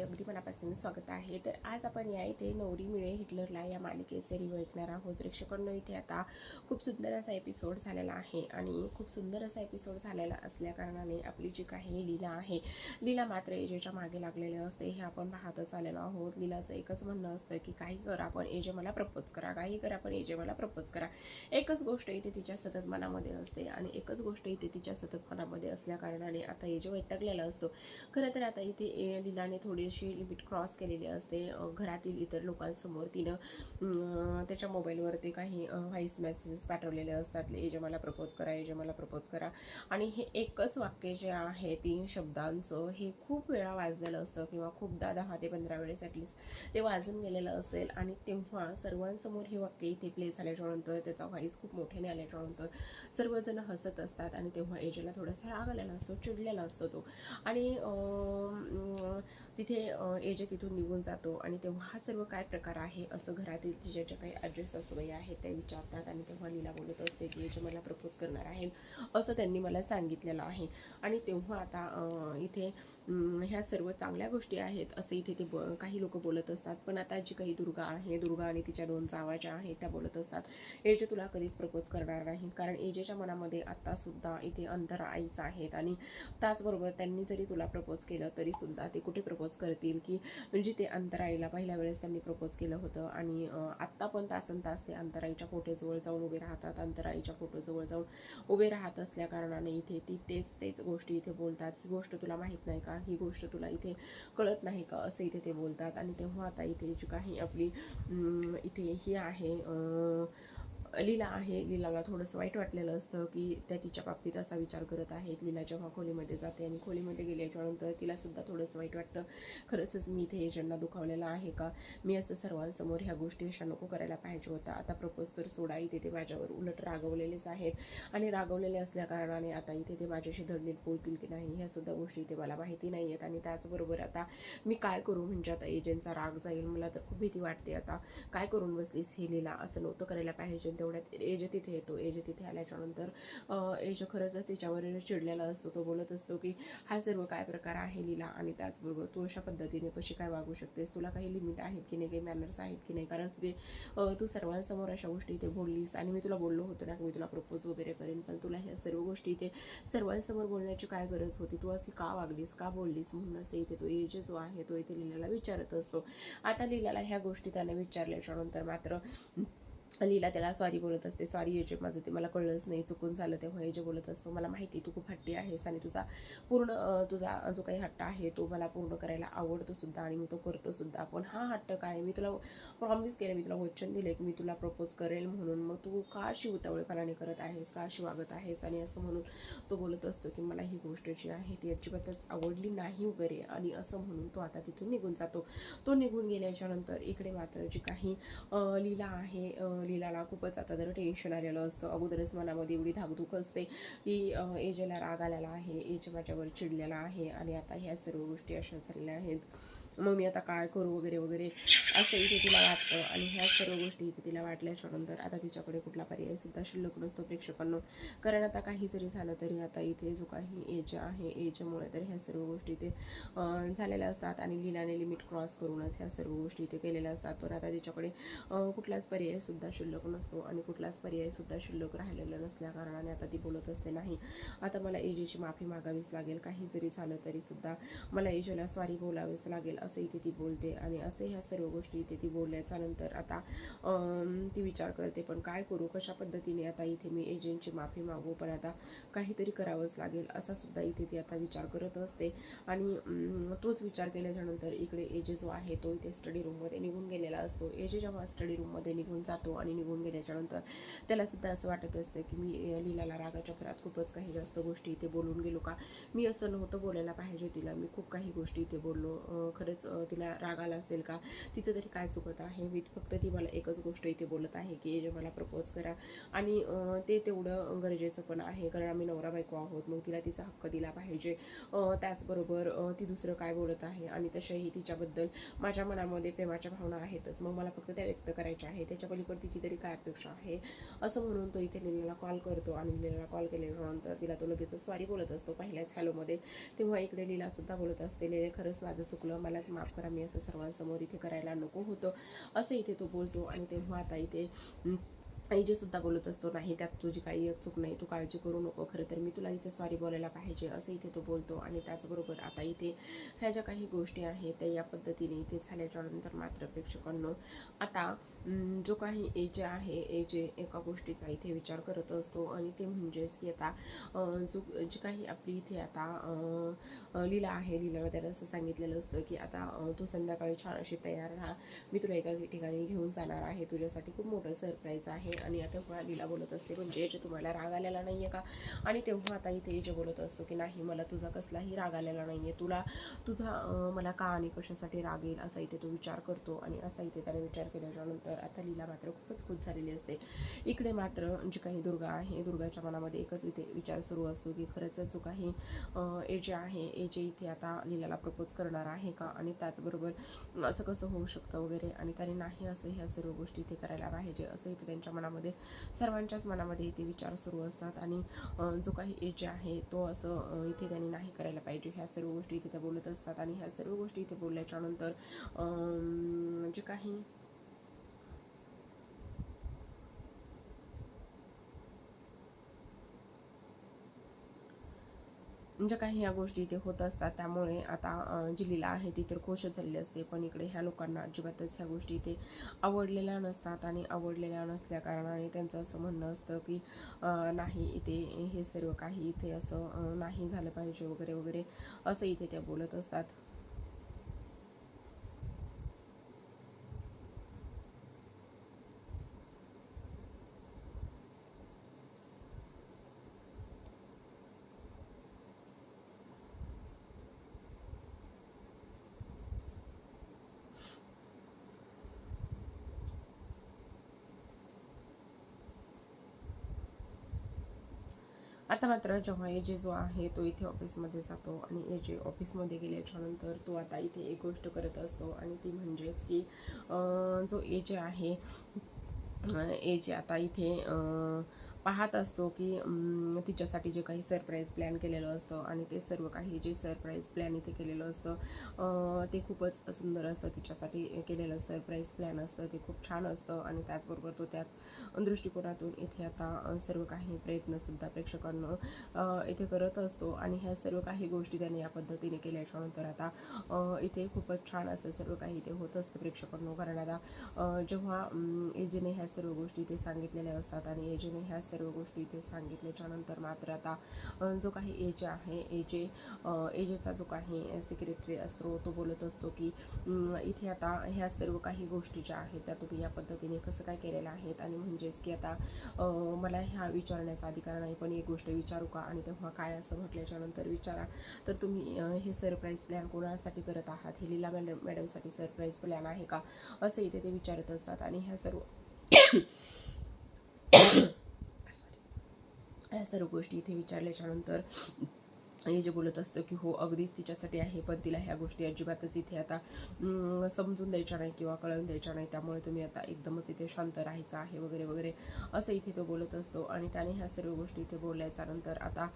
मध्ये अगदी मनापासून स्वागत आहे. तर आज आपण या इथे नवरी मिळे हिटलरला या मालिकेचे रिव्ह्यू ऐकणार आहोत. प्रेक्षकांना इथे आता खूप सुंदर असा एपिसोड झालेला आहे आणि खूप सुंदर असा एपिसोड झालेला असल्या कारणाने आपली जी काही लीला आहे लीला मात्र एजेच्या मागे लागलेले असते हे आपण पाहतच आलेलो आहोत. लीलाचं एकच म्हणणं असतं की काही करा पण एजे मला प्रपोज करा. काही करा पण एजे मला प्रपोज करा. एकच गोष्ट इथे तिच्या सतत मनामध्ये असते आणि एकच गोष्ट इथे तिच्या सतत मनामध्ये असल्या कारणाने आता एजे वैतागलेला असतो. खरं तर आता इथे ए- लीलाने अशी लिमिट क्रॉस केलेली असते. घरातील इतर लोकांसमोर तिनं त्याच्या मोबाईलवर ते काही व्हॉइस मेसेजेस पाठवलेले असतात. एजे मला प्रपोज करा एजे मला प्रपोज करा. आणि हे एकच वाक्य जे आहे तीन शब्दांचं हे खूप वेळा वाजलेलं असतं किंवा खूपदा दहा ते पंधरा वेळेस ॲटलिस्ट ते वाजून गेलेलं असेल. आणि तेव्हा सर्वांसमोर हे वाक्य इथे प्ले झाल्याच्यानंतर त्याचा व्हॉइस खूप मोठ्याने आल्याच्यानंतर सर्वजण हसत असतात आणि तेव्हा एजेला थोडासा राग आलेला असतो चिडलेला असतो तो. आणि तिथे अं, एजे तिथून निघून जातो आणि तेव्हा हा सर्व काय प्रकार आहे असं घरातील तिच्या ज्या काही ॲड्रेस सासूबाई आहेत त्या विचारतात आणि तेव्हा लीला बोलत असते की एजे मला प्रपोज करणार आहे असं त्यांनी मला सांगितलेलं आहे. आणि तेव्हा आता इथे ह्या सर्व चांगल्या गोष्टी आहेत असं इथे ते ब काही लोक बोलत असतात. पण आता जी काही दुर्गा आहे दुर्गा आणि तिच्या दोन जावाच्या आहेत त्या बोलत असतात एजे तुला कधीच प्रपोज करणार नाही कारण एजेच्या मनामध्ये आत्तासुद्धा इथे अंतर आईच आहेत. आणि त्याचबरोबर त्यांनी जरी तुला प्रपोज केलं तरीसुद्धा ते कुठे प्रपोज करतील की म्हणजे ते अंतराईला पहिल्या वेळेस त्यांनी प्रपोज केलं होतं आणि आत्ता पण तासन तास ते अंतराईच्या फोटोजवळ जाऊन उभे राहतात अंतराईच्या फोटोजवळ जाऊन उभे राहत असल्या कारणाने इथे ती तेच तेच गोष्टी इथे बोलतात. ही गोष्ट तुला माहीत नाही का? ही गोष्ट तुला इथे कळत नाही का? असं इथे ते बोलतात. आणि तेव्हा आता इथे जी काही आपली इथे ही आहे लीला आहे. लीलाला थोडंसं वाईट वाटलेलं असतं की त्या तिच्या बाबतीत असा विचार करत आहेत. लीला जेव्हा खोलीमध्ये जाते आणि खोलीमध्ये गेल्याच्यानंतर तिलासुद्धा थोडंसं वाईट वाटतं. खरंच मी इथे एजंटना दुखावलेलं आहे का? मी असं सर्वांसमोर ह्या गोष्टी अशा नको करायला पाहिजे होता आता प्रपोज तर सोडा इथे ते माझ्यावर उलट रागवलेलेच आहेत. आणि रागवलेले असल्याकारणाने आता इथे ते माझ्याशी धडनीट बोलतील की नाही ह्यासुद्धा गोष्टी इथे मला माहिती नाही आहेत आणि त्याचबरोबर आता मी काय करू? म्हणजे आता एजंटचा राग जाईल. मला तर खूप भीती वाटते आता. काय करून बसलीस हे लीला? असं नव्हतं करायला पाहिजे. तेवढ्यात एज तिथे येतो. एज तिथे आल्याच्यानंतर एज खरंच तिच्यावर चिडलेला असतो. तो बोलत असतो की हा सर्व काय प्रकार आहे लिला? आणि त्याचबरोबर तू अशा पद्धतीने कशी काय वागू शकतेस? तुला काही लिमिट आहेत की नाही? काही मॅनर्स आहेत की नाही? कारण ते तू सर्वांसमोर अशा गोष्टी इथे बोललीस आणि मी तुला बोललो होतो ना की मी तुला प्रपोज वगैरे करेन. पण तुला ह्या सर्व गोष्टी इथे सर्वांसमोर बोलण्याची काय गरज होती? तू अशी का वागलीस? का बोललीस? म्हणून असं इथे तो एज जो आहे तो इथे लिलाला विचारत असतो. आता लिलाला ह्या गोष्टी त्याने विचारल्याच्यानंतर मात्र लीला त्याला सॉरी बोलत असते सॉरी एजे माझं ते मला कळलंच नाही चुकून झालं तेव्हा जे बोलत असतो मला माहिती तू खूप हट्टी आहेस आणि तुझा पूर्ण तुझा जो काही हट्ट आहे तो मला पूर्ण करायला आवडतो सुद्धा आणि मी तो करतो सुद्धा. पण हा हट्ट काय? मी तुला प्रॉमिस केलं मी तुला वचन दिले की मी तुला प्रपोज करेल म्हणून. मग तू का अशी उतावळेपणाने करत आहेस का अशी वागत आहेस? आणि असं म्हणून तो बोलत असतो की मला ही गोष्ट जी आहे ती अजिबातच आवडली नाही वगैरे. आणि असं म्हणून तो आता तिथून निघून जातो. तो निघून गेल्याच्यानंतर इकडे मात्र जी काही लीला आहे अं, खूपच आता तर टेन्शन आलेलं असतं. अगोदरच मनामध्ये एवढी धाकधूक असते की एजेला राग आलेला आहे एज माझ्यावर चिडलेला आहे आणि आता ह्या सर्व गोष्टी अशा झालेल्या आहेत. मग मी आता काय करू वगैरे वगैरे असं इथे तिला वाटतं. आणि ह्या सर्व गोष्टी इथे तिला वाटल्याच्या नंतर आता तिच्याकडे कुठला पर्याय सुद्धा शिल्लक नसतो प्रेक्षकांना. कारण आता काही जरी झालं तरी आता इथे जो काही एज आहे एजमुळे तर ह्या सर्व गोष्टी इथे झालेल्या असतात. आणि लिलाने लिमिट क्रॉस करूनच ह्या सर्व गोष्टी इथे केलेल्या असतात. पण आता तिच्याकडे कुठलाच पर्यायसुद्धा शिल्लक नसतो. आणि कुठलाच पर्यायसुद्धा शिल्लक राहिलेला नसल्या कारणाने आता ती बोलत असते नाही आता मला एजेची माफी मागावीच लागेल. काही जरी झालं तरीसुद्धा मला एजेला सॉरी बोलावेच लागेल. असं इथे ती बोलते आणि असे ह्या सर्व गोष्टी इथे ती बोलल्याच्या नंतर आता ती विचार करते पण काय करू? कशा पद्धतीने आता इथे मी एजंटची माफी मागू? पण आता काहीतरी करावंच लागेल. असा सुद्धा इथे ती आता विचार करत असते. आणि तोच विचार केल्याच्यानंतर इकडे एजे जो आहे तो इथे स्टडी रूममध्ये निघून गेलेला असतो. एजे जेव्हा स्टडी रूममध्ये निघून जातो आणि निघून गेल्याच्यानंतर त्यालासुद्धा असं वाटत असतं की मी लिलाला लीलाला रागाच्या घरात खूपच काही जास्त गोष्टी इथे बोलून गेलो का? मी असं नव्हतं बोलायला पाहिजे तिला. मी खूप काही गोष्टी इथे बोललो खरं खरंच तिला राग आला असेल का? तिचं तरी काय चुकत आहे? मी फक्त ती मला एकच गोष्ट इथे बोलत आहे की जे मला प्रपोज करा. आणि ते तेवढं गरजेचं पण आहे कारण आम्ही नवरा बायको आहोत मग तिला तिचा हक्क दिला पाहिजे. त्याचबरोबर ती दुसरं काय बोलत आहे? आणि तशाही तिच्याबद्दल माझ्या मनामध्ये प्रेमाच्या भावना आहेतच. मग मला फक्त त्या व्यक्त करायच्या आहे त्याच्या पलीकडे तिची तरी काय अपेक्षा आहे? असं म्हणून तो इथे लिलेला कॉल करतो आणि लीलाला कॉल केल्यानंतर तिला तो लगेच सॉरी बोलत असतो. पहिल्याच हॅलोमध्ये तेव्हा इकडे लीलासुद्धा बोलत असते. लिले खरंच माझं चुकलं. मला मलाच माफ करा मी असं सर्वांसमोर इथे करायला नको होतं. असं इथे तो बोलतो आणि तेव्हा आता इथे अं, आईजी सुद्धा बोलत असतो नाही त्यात तुझी काही एक चूक नाही तू काळजी करू नको खरं तर मी तुला इथे सॉरी बोलायला पाहिजे असं इथे तो बोलतो आणि त्याचबरोबर आता इथे ह्या ज्या काही गोष्टी आहेत त्या या पद्धतीने इथे झाल्याच्यानंतर मात्र प्रेक्षकांनो आता जो काही एजे आहे एजे एका गोष्टीचा इथे विचार करत असतो आणि ते म्हणजेच की आता जो जी काही आपली इथे आता लीला आहे लीलाला त्यानं असं सांगितलेलं असतं की आता तू संध्याकाळी छान अशी तयार राहा मी तुला एका ठिकाणी घेऊन जाणार आहे तुझ्यासाठी खूप मोठं सरप्राईज आहे. आणि आता मला लीला बोलत असते म्हणजे जे तुम्हाला राग आलेला नाही आहे का? आणि तेव्हा आता इथे जे बोलत असतो की नाही मला तुझा कसलाही राग आलेला नाही आहे तुला तुझा मला का आणि कशासाठी राग येईल? असा इथे तो विचार करतो आणि असा इथे त्याने विचार केल्याच्यानंतर आता लीला मात्र खूपच खुश झालेली असते. इकडे मात्र जी काही दुर्गा आहे दुर्गाच्या मनामध्ये एकच इथे विचार सुरू असतो की खरंच जो काही एजे आहे एजे इथे आता लीलाला प्रपोज करणार आहे का? आणि त्याचबरोबर असं कसं होऊ शकतं वगैरे? आणि त्याने नाही असं ह्या सर्व गोष्टी इथे करायला पाहिजे. असं इथे त्यांच्या मनामध्ये सर्वांच्याच मनामध्ये इथे विचार सुरू असतात आणि जो काही एज आहे तो असं इथे त्यांनी नाही करायला पाहिजे. ह्या सर्व गोष्टी इथे त्या बोलत असतात आणि ह्या सर्व गोष्टी इथे बोलल्याच्यानंतर जे काही ज्या काही या गोष्टी इथे होत असतात. त्यामुळे आता जी लीला आहे ती तर खुश झालेली असते. पण इकडे ह्या लोकांना अजिबातच ह्या गोष्टी इथे आवडलेल्या नसतात आणि आवडलेल्या नसल्या कारणाने त्यांचं असं म्हणणं असतं की नाही इथे हे सर्व काही इथे असं नाही झालं पाहिजे वगैरे वगैरे असं इथे त्या बोलत असतात. आता मात्र जेव्हा एजे जो आहे तो इथे ऑफिसमध्ये जातो आणि एजे ऑफिसमध्ये गेल्याच्यानंतर तो आता इथे एक गोष्ट करत असतो आणि ती म्हणजेच की जो एजे आहे एजे आता इथे पाहत असतो की तिच्यासाठी जे काही सरप्राईज प्लॅन केलेलं असतं आणि ते सर्व काही जे सरप्राईज प्लॅन इथे केलेलं असतं ते खूपच सुंदर असतं तिच्यासाठी केलेलं सरप्राईज प्लॅन असतं. ते खूप छान असतं आणि त्याचबरोबर तो त्याच दृष्टिकोनातून इथे आता सर्व काही प्रयत्नसुद्धा प्रेक्षकांना इथे करत असतो आणि ह्या सर्व काही गोष्टी त्याने या पद्धतीने केल्याच्यानंतर आता इथे खूपच छान असं सर्व काही इथे होत असतं प्रेक्षकांना. कारण आता जेव्हा एजेने ह्या सर्व गोष्टी इथे सांगितलेल्या असतात आणि एजेने ह्या सर्व गोष्टी इथे सांगितल्याच्या नंतर मात्र आता जो काही एजे आहे एजे एजेचा जो काही सेक्रेटरी असतो तो बोलत असतो की इथे आता ह्या सर्व काही गोष्टी ज्या आहेत त्या तुम्ही या पद्धतीने कसं काय केलेल्या आहेत? आणि म्हणजेच की आता मला ह्या विचारण्याचा अधिकार नाही पण एक गोष्ट विचारू का? आणि तेव्हा काय असं म्हटल्याच्या नंतर विचारा. तर तुम्ही हे सरप्राईज प्लॅन कोणासाठी करत आहात? हे लीला मॅडम मॅडमसाठी सरप्राईज प्लॅन आहे का? असं इथे ते विचारत असतात. आणि ह्या सर्व ह्या सर्व गोष्टी इथे विचारल्याच्यानंतर आई हे जे बोलत असतं की हो अगदीच तिच्यासाठी आहे पण तिला ह्या गोष्टी अजिबातच इथे आता समजून द्यायच्या नाही किंवा कळून द्यायच्या नाही. त्यामुळे तुम्ही आता एकदमच इथे शांत राहायचं आहे वगैरे वगैरे असं इथे तो बोलत असतो. आणि त्याने ह्या सर्व गोष्टी इथे बोलल्याच्या नंतर आता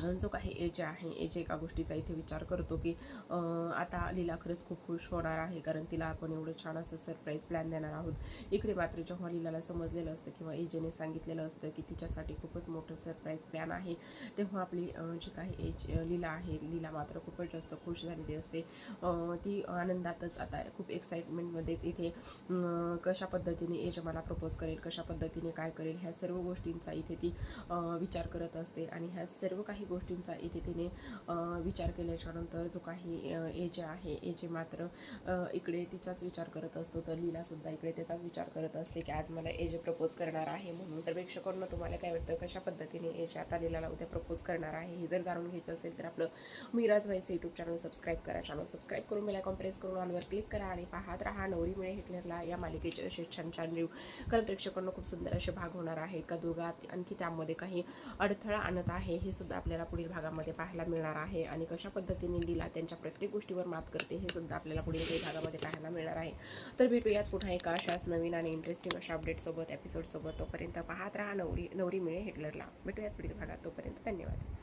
जो काही एज आहे एज एका गोष्टीचा इथे विचार करतो की आता लीला खरंच खूप खुश होणार आहे कारण तिला आपण एवढं छान असं सरप्राईज प्लॅन देणार आहोत. इकडे मात्र जेव्हा लीलाला समजलेलं असतं किंवा एजेने सांगितलेलं असतं की तिच्यासाठी खूपच मोठं सरप्राईज प्लॅन आहे तेव्हा आपली जी काही एज लीला आहे लीला मात्र खूपच जास्त खुश झालेली असते. ती आनंदातच आता खूप एक्साइटमेंटमध्येच इथे कशा पद्धतीने एज मला प्रपोज करेल कशा पद्धतीने काय करेल ह्या सर्व गोष्टींचा इथे ती विचार करत असते आणि ह्या सर्व काही गोष्टींचा इथे तिने विचार केल्याच्यानंतर जो काही एज आहे एज मात्र इकडे तिचाच विचार करत असतो. तर लीलासुद्धा इकडे त्याचाच विचार करत असते की आज मला एज प्रपोज करणार आहे. म्हणून तर प्रेक्षकांना तुम्हाला काय वाटतं? कशा पद्धतीने एज आता लीलाला उद्या प्रपोज करणार आहे? हे जर जाणून घ्यायचं असेल तर आपलं मिराज व्हायचं यूट्यूब चॅनल सबस्क्राईब करा. चॅनल सबस्क्राईब करून मला कॉम्प्रेस करून ऑनवर क्लिक करा आणि पाहत राहा नवरी मिळे हिटलरला या मालिकेचे असे छान छान रिव्ह कारण प्रेक्षकांना खूप सुंदर असे भाग होणार आहेत. का दुर्गा आणखी त्यामध्ये काही अडथळा आणत आहे हे सुद्धा आपल्या आपल्याला पुढील भागामध्ये पाहायला मिळणार आहे आणि कशा पद्धतीने लीला त्यांच्या प्रत्येक गोष्टीवर मात करते हे सुद्धा आपल्याला पुढील काही भागामध्ये पाहायला मिळणार आहे. तर भेटूयात पुन्हा एका अशाच नवीन आणि इंटरेस्टिंग अशा अपडेटसोबत एपिसोडसोबत तोपर्यंत पाहत राहा नवरी नवरी मिळे हिटलरला भेटूयात पुढील भागात. तोपर्यंत धन्यवाद.